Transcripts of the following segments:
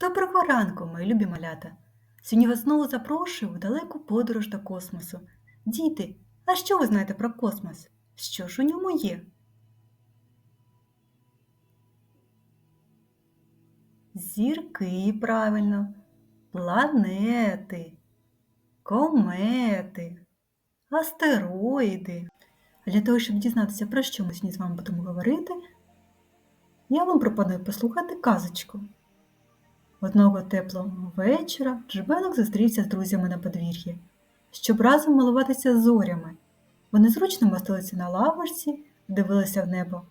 Доброго ранку, мої любі малята! Сьогодні вас знову запрошую в далеку подорож до космосу. Діти, а що ви знаєте про космос? Що ж у ньому є? Зірки, правильно, планети, комети, астероїди. Для того, щоб дізнатися, про що ми сьогодні з вами будемо говорити, я вам пропоную послухати казочку. Одного теплого вечора Джбелок зустрівся з друзями на подвір'ї, щоб разом малуватися зорями. Вони зручно мостилися на лавочці, дивилися в небо.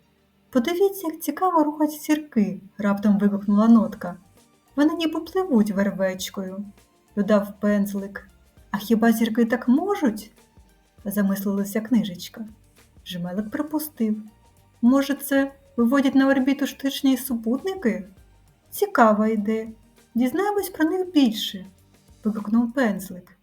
Подивіться, як цікаво рухать сірки, раптом вигукнула нотка. Вони ніби пливуть вервечкою, додав пензлик. А хіба зірки так можуть? замислилася книжечка. Жмелик припустив. Може, це виводять на орбіту штучні супутники? Цікава ідея. Дізнаємось про них більше, вигукнув пензлик.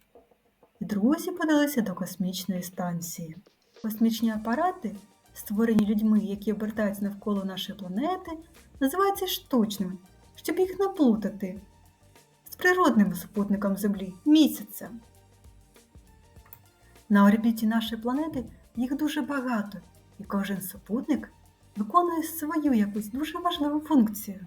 І друзі подалися до космічної станції. Космічні апарати, створені людьми, які обертаються навколо нашої планети, називаються штучними, щоб їх не плутати з природним супутником Землі місяцем. На орбіті нашої планети їх дуже багато, і кожен супутник виконує свою якусь дуже важливу функцію.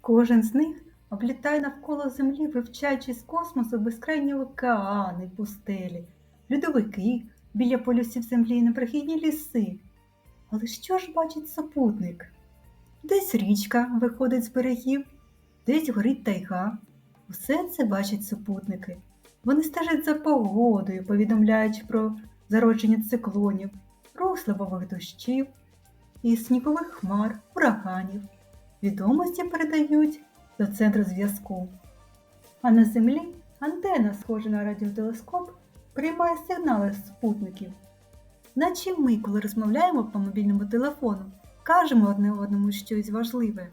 Кожен з них облітає навколо Землі, вивчаючи з космосу безкрайні океани, пустелі, льодовики біля полюсів Землі і непрохідні ліси. Але що ж бачить супутник? Десь річка виходить з берегів, десь горить тайга. Усе це бачать супутники. Вони стежать за погодою, повідомляючи про зародження циклонів, рух сливових дощів і снігових хмар, ураганів. Відомості передають до центру зв'язку. А на землі антена, схожа на радіотелескоп, приймає сигнали з спутників. Наче ми, коли розмовляємо по мобільному телефону, кажемо одне одному щось важливе.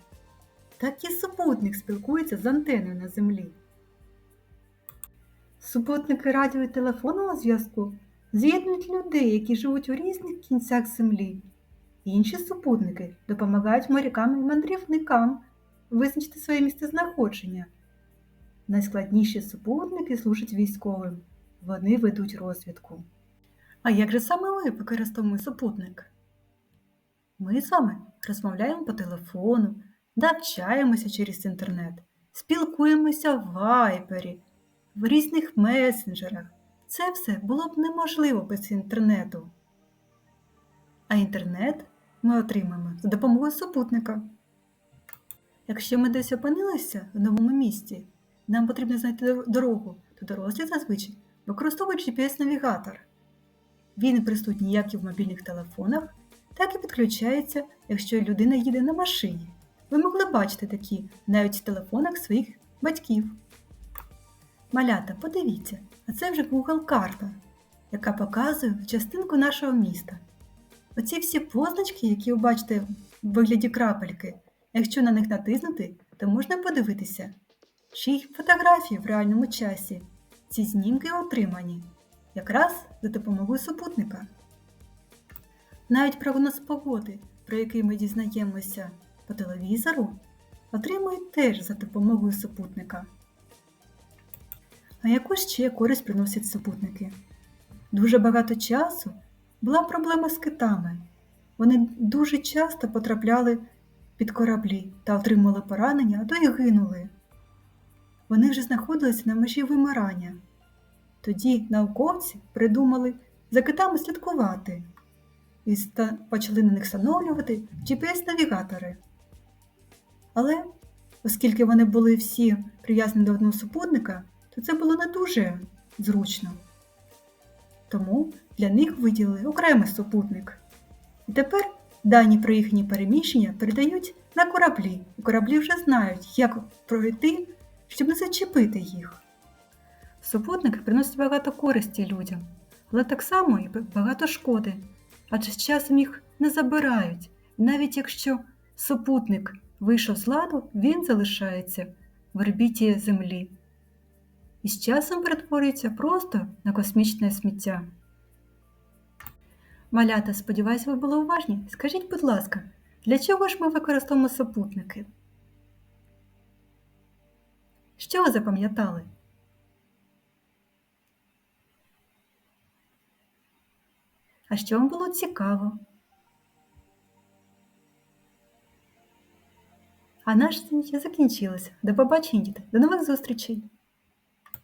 Так і супутник спілкується з антеною на землі. Супутники радіо і телефонного зв'язку з'єднують людей, які живуть у різних кінцях землі. Інші супутники допомагають морякам і мандрівникам визначити своє місцезнаходження. Найскладніші супутники служать військовим. Вони ведуть розвідку. А як же саме ми використовуємо супутник? Ми з вами розмовляємо по телефону, навчаємося через інтернет, спілкуємося в вайпері, в різних месенджерах. Це все було б неможливо без інтернету. А інтернет ми отримаємо за допомогою супутника. Якщо ми десь опинилися в новому місті, нам потрібно знайти дорогу, то дорослі зазвичай використовують GPS-навігатор. Він присутній як і в мобільних телефонах, так і підключається, якщо людина їде на машині. Ви могли бачити такі навіть в телефонах своїх батьків. Малята, подивіться, а це вже Google карта, яка показує частинку нашого міста. Оці всі позначки, які ви бачите в вигляді крапельки, якщо на них натиснути, то можна подивитися, чи їх фотографії в реальному часі. Ці знімки отримані якраз за допомогою супутника. Навіть прогноз погоди, про який ми дізнаємося по телевізору, отримують теж за допомогою супутника. А яку ще користь приносять супутники? Дуже багато часу була проблема з китами. Вони дуже часто потрапляли під кораблі та отримали поранення, а то й гинули. Вони вже знаходилися на межі вимирання. Тоді науковці придумали за китами слідкувати і почали на них встановлювати GPS-навігатори. Але, оскільки вони були всі прив'язані до одного супутника, то це було не дуже зручно. Тому для них виділили окремий супутник. І тепер дані про їхні переміщення передають на кораблі. І кораблі вже знають, як пройти, щоб не зачепити їх. Супутники приносять багато користі людям, але так само і багато шкоди, адже з часом їх не забирають. І навіть якщо супутник вийшов з ладу, він залишається в орбіті Землі. І з часом перетворюється просто на космічне сміття. Малята, сподіваюся, ви були уважні. Скажіть, будь ласка, для чого ж ми використовуємо супутники? Що ви запам'ятали? А що вам було цікаво? А наше заняття закінчилося. До побачення, діти. До нових зустрічей!